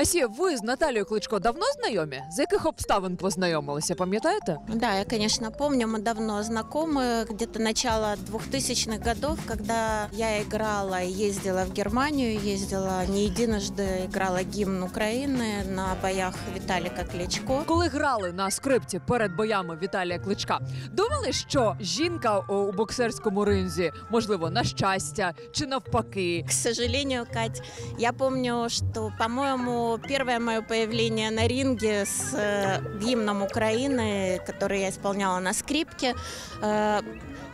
Асія, ви з Наталією Кличко давно знайомі? З яких обставин познайомилися, пам'ятаєте? Да, я, конечно, помню, мы давно знакомы, где-то начало 2000-х годов, когда я играла и ездила в Германию, ездила не единожды, играла гимн Украины на боях Виталика Кличко. Коли грали на скрипці перед боями Віталія Кличка, думали, що жінка у боксерському ринзі, можливо, на щастя чи навпаки. К сожалению, Кать, я помню, что, по-моему, первое мое появление на ринге с э, гимном Украины, который я исполняла на скрипке, э,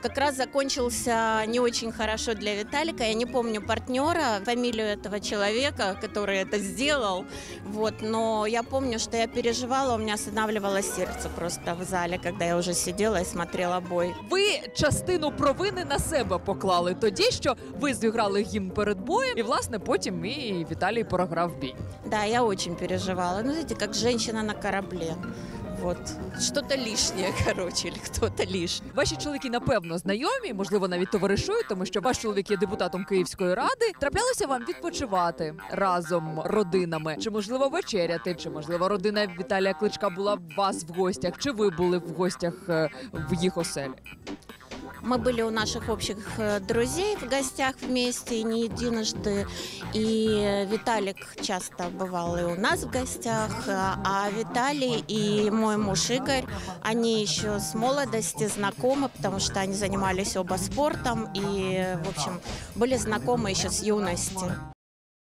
как раз закончился не очень хорошо для Виталика. Я не помню партнера, фамилию этого человека, который это сделал. Вот, но я помню, что я переживала, у меня останавливалось сердце просто в зале, когда я уже сидела и смотрела бой. Ви частину провини на себе поклали тоді, що ви зіграли гімн перед боєм, і власне потім і Віталій програв бій. Да, я очень переживала. Ну, знаете, как женщина на корабле. Вот. Что-то лишнее, короче, или кто-то лишний. Ваші чоловіки напевно знайомі, можливо, навіть товаришують, тому що ваш чоловік є депутатом Київської ради. Траплялося вам відпочивати разом родинами, чи можливо вечеряти, чи можливо родина Віталія Кличка була в вас в гостях, чи ви були в гостях е, в їх оселі? Мы были у наших общих э, друзей в гостях вместе не единожды. И Виталик часто бывал и у нас в гостях. А а Виталий и мой муж Игорь, они еще с молодости знакомы, потому что они занимались оба спортом и, в общем, были знакомы еще с юности.